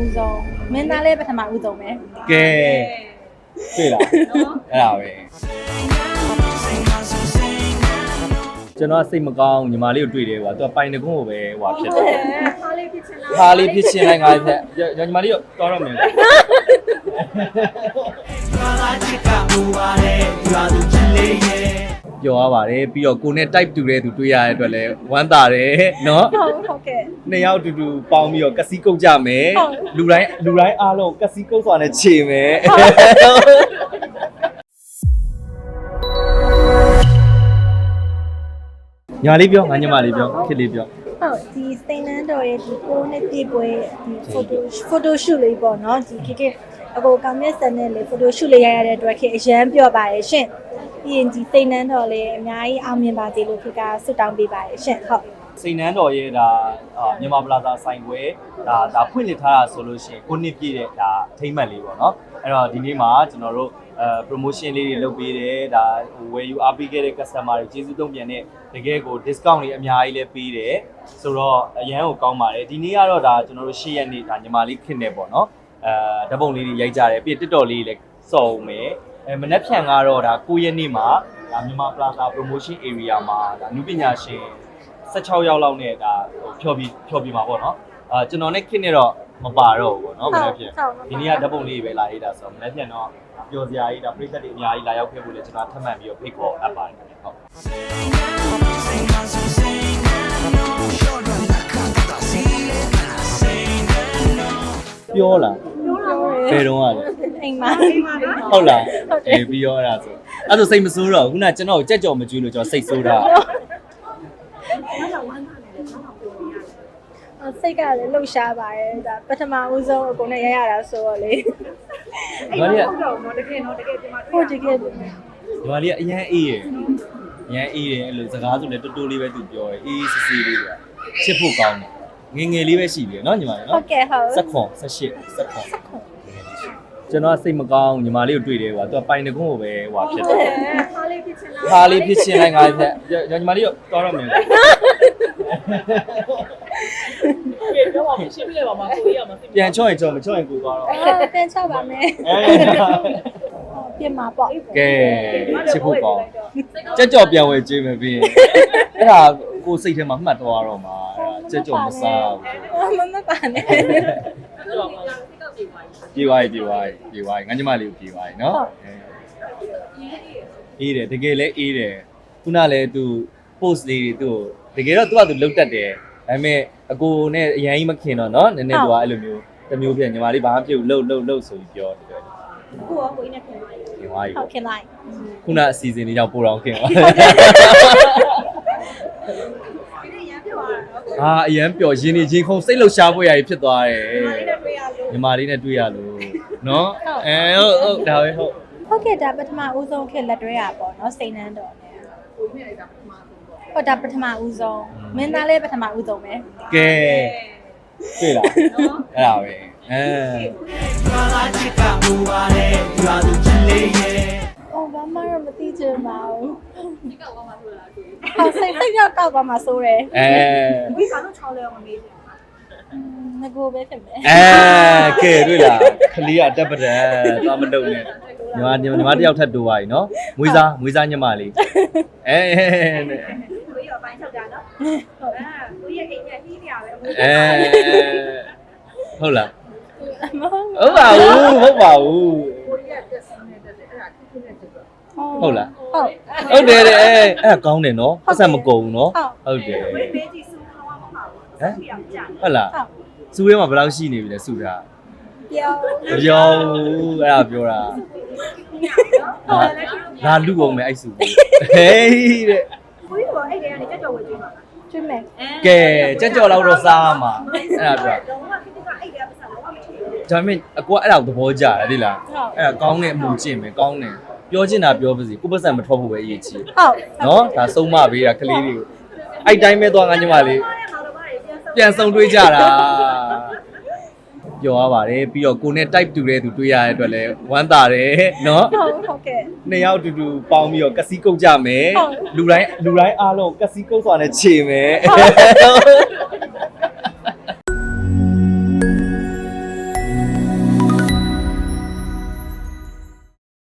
ဦးဆုံးမင်းသားလည်းပထမဦးဆုံးပဲကဲတွေ့လားအဲ့ဒါပဲကျွန်တော်ကစိတ်မကောင်းညီမလေးကိုတွေ့တယ်ကွာသူကပိုင်တကုန်းကိုပဲဟွာဖြစ်တယ်ဟာလေးဖြစ်ချင်လားခါလေးဖြစ်ချင်းလိုက်ငါဖြတ်ညီမလေးတော့တော်တော့မယ်လေ ပြောရပါတယ်ပြီးတော့ကိုနဲ့ type တူတဲ့သူတွေ့ရတဲ့အတွက်လည်းဝမ်းသာတယ်เนาะ ဟုတ်ဟုတ်ကဲ့ နှစ်ယောက်အတူတူပေါင်းပြီးတော့ကစီကုတ်ကြမယ် ဟုတ် လူတိုင်းလူတိုင်းအားလုံးကစီကုတ်စွာနဲ့ခြေမယ်ညာလေးပြောငါညမလေးပြောခစ်လေးပြော ဟုတ်ဒီစိန်နန်းတော်ရဲ့ဒီကိုနဲ့ပြည့်ပွဲဒီ photo photo shoot လေးပေါ့နော်ဒီခေတ်ခေတ်အကိုကောင်မြတ်ဆန်နဲ့လေ photo shoot လေးရရတဲ့အတွက်ခေတ်အရန်ပြော့ပါရဲ့ရှင် ပြီးရင်ဒီစိန်နန်းတော်လေးအများကြီးအောင်မြင်ပါစေလို့ခေတ်ကဆုတောင်းပေးပါရဲ့ရှင်ဟုတ်စိန်နန်းတော်ရဲ့ဒါအာမြန်မာပလာဇာဆိုင်ခွဲဒါဒါဖွင့်လှစ်ထားတာဆိုလို့ရှိရင်ကိုနှစ်ပြည့်တဲ့ဒါအထိမ့်မှတ်လေးပေါ့နော်အဲ့တော့ဒီနေ့မှာကျွန်တော်တို့အဲ promotion လေးတွေလုပ်ပေးတယ်ဒါဟိုဝယ်ယူအားပေးခဲ့တဲ့ customer တွေကျေးဇူးတုံ့ပြန်တဲ့တကယ်ကို discount တွေအများကြီးလည်းပေးတယ်ဆိုတော့အရန်ကိုကောင်းပါတယ်ဒီနေ့ကတော့ဒါကျွန်တော်တို့၈ရက်နေ့ဒါညီမလေးခင်နေပေါ့နော်အဲဓာတ်ပုံလေးတွေရိုက်ကြတယ်ပြီးရင် TikTok လေးလည်းစော်မယ် အဲမနက်ဖြန်ကတော့ဒါ9ရက်နေ့မှာဒါမြန်မာ Plaza promotion area မှာဒါနုပညာရှင်16ရောက်လောက်နဲ့ဒါဟိုဖြော်ပြီးဖြော်ပြီးမှာပေါ့နော်အာကျွန်တော်နဲ့ခစ်နေတော့မပါတော့ဘူးပေါ့နော်မနေ့ဖြန်ဒီနေ့ကဓာတ်ပုံလေးတွေပဲလာရေးတာဆိုတော့မနေ့ဖြန်တော့ပျော်စရာကြီးဒါပြိသက်တွေအများကြီးလာရောက်ခဲ့ဖို့လည်းကျွန်တော်ထပ်မံပြီးတော့ဖိတ်ခေါ်အပ်ပါတယ်ခင်ဗျဟုတ်ပြောလားဘယ်တော့ကလဲ အိမ်မှာဟုတ်လားအေးပြီးရောအဲ့ဒါဆိုအဲ့ဒါဆိုစိတ်မဆိုးတော့ဘူးခုနကကျွန်တော်ကိုကြက်ကြော်မကျွေးလို့ကျွန်တော်စိတ်ဆိုးတာစိတ်ကလည်းလှုပ်ရှားပါတယ်ဒါပထမဦးဆုံးအကုန်နဲ့ရရတာဆိုတော့လေညီမလေးကဟုတ်တကယ်ပဲညီမလေးကအရန်အေးရယ်အရန်အေးတယ်အဲ့လိုစကားဆိုလည်းတူတူလေးပဲသူပြောရယ်အေးစစ်စစ်လေးပဲချစ်ဖို့ကောင်းတယ်ငယ်ငယ်လေးပဲရှိပြီနော်ညီမလေးဟုနော်တ်ကဲ့ဟုတ်စက်ခွန်ဆ က်ရှိစက်ခွန်ကျွန်တော်ကစိတ်မကောင်းညီမလေးကိုတွေ့တယ်ကွာသူကပိုင်တကုန်းကိုပဲဟွာဖြစ်တယ်ဟာလေးဖြစ်ချင်လားခါလေးဖြစ်ချင်းလိုက်ငါဖြတ်ညီမလေးတော့တော်တော့မယ်လေပြေတော့ပါရှင်းပြလိုက်ပါမှာကိုကြီးရမှာသိပြန်ချော့ရင်ချော့မချော့ရင်ကိုသွားတော့အဲပြန်ချပါမယ်အဲပြင်မှာပေါ့ကဲချစ်ဖို့ကောင်းကြက်ကြော်ပြန်ဝယ်ကျွေးမယ်ပြီးရင်အဲ့ဒါကိုစိတ်ထဲမှာမှတ်သွားတော့မှာအဲ့ဒါကြက်ကြော်မစားဘူးမမပါနဲ့တော့ ပါပြေးသွားပြီပြေးသွားပြီပြေးသွားပြီငါညီမလေးကိုပြေးသွားပြီနော်အေးတယ်တကယ်လဲအေးတယ်ခုနလဲသူ post လေးတွေသူ့ကိုတကယ်တော့သူကသူလုတ်တတ်တယ်ဒါပေမဲ့အကိုနဲ့အရင်ကြီးမခင်တော့နော်နည်းနည်းသူကအဲ့လိုမျိုးတစ်မျိုးပြန်ညီမလေးဘာမှဖြစ်ဘူးလှုပ်လှုပ်လှုပ်ဆိုပြီးပြောတယ်ကိုရောကိုင်းနဲ့ခင်လိုက်ခင်သွားပြီဟုတ်ခင်လိုက်ခုနအစီအစဉ်လေးကြောင့်ပို့တော့ခင်သွားအာအရန်ပျော်ရင်းနေချင်းခုံစိတ်လှုပ်ရှားဖို့ရည်ဖြစ်သွားတယ် ညီမလေးနဲ့တွေ့ရလို့နော်အဲဟုတ်ဟုတ်ဒါပဲဟုတ်ဟုတ်ကဲ့ဒါပထမဦးဆုံးခေတ်လက်တွဲရပေါ့နော်စိန်နန်းတော်နဲ့ဟုတ်ဒါပထမဦးဆုံးမင်းသားလည်းပထမဦးဆုံးပဲကဲတွေ့လားအဲ့ဒါပဲအဲအော်ဘာမှတော့မသိချင်ပါဘူးဒီကောက်ပါမှဆိုလားဟုတ်စိတ်စိတ်ရောက်ကောက်ပါမှဆိုတယ်အဲဒီကတော့6လဲအောင်မေးတယ် ငကိုပဲဖြစ်မယ်အဲကဲတွေ့လားခလေးကတက်ပဒံသွားမလုပ်နဲ့ညီမညီမညီမတယောက်ထပ်တိုးပါ යි နော်မွေးစားမွေးစားညမလေးအဲနဲ့ကိုရပိုင်းချက်ကြနော်ဟုတ်အာကိုရအိမ်နဲ့ဟီးနေရပဲအမွေးအဲဟုတ်လားမဟုတ်ဟုတ်ပါဘူးဟုတ်ပါဘူးကိုရတက်စင်းနေတက်တယ်အဲ့ဒါခုခုနဲ့တက်တော့ဟုတ်လားဟုတ်ဟုတ်တယ်တဲ့အဲအဲ့ဒါကောင်းတယ်နော်ပတ်စံမကုန်ဘူးနော်ဟုတ်တယ်ဝေးပေးကြည့်စူးလုံးဝမပါဘူးဟမ်ပြအောင်ကြာဟုတ်လားဟုတ် စူးထဲမှာဘယ်လောက်ရှိနေပြီလဲစူးတာပြောမပြောဘူးအဲ့ဒါပြောတာငါလူအောင်မယ်အဲ့စူးကိုဟေးတဲ့ကိုရဘောအဲ့ဒီကနေတက်ကြော်ဝေးကြည့်ပါလားကျွတ်မယ်ကဲကြက်ကြော်လောက်တော့စားရမှာအဲ့ဒါပြောတော့ကခိတကအဲ့ဒီကပတ်စံတော့မချင်ဘူးဒါပေမဲ့အကွာအဲ့ဒါကိုသဘောကျတယ်သိလားအဲ့ဒါကောင်းတဲ့အမှုကျင့်မယ်ကောင်းတယ်ပြောချင်တာပြောပါစီကိုပတ်စံမထွက်ဖို့ပဲအရေးကြီးဟုတ်နော်ဒါဆုံးမပေးတာကလေးတွေကိုအဲ့တိုင်းပဲသွားငါညီမလေးအဲ့ဒါတော့ဗါပြန်ဆက်ပြန်ဆုံတွေးကြတာ ပြောရပါတယ်ပြီးတော့ကိုနဲ့ type တူတဲ့သူတွေ့ရတဲ့အတွက်လည်းဝမ်းသာတယ်နော်ဟုတ်ဟုတ်ကဲ့ နှစ်ယောက်အတူတူပေါင်းပြီးတော့ကစီကုတ်ကြမယ်ဟုတ် လူတိုင်းလူတိုင်းအားလုံးကစီကုတ်စွာနဲ့ခြေမယ်ဟုတ်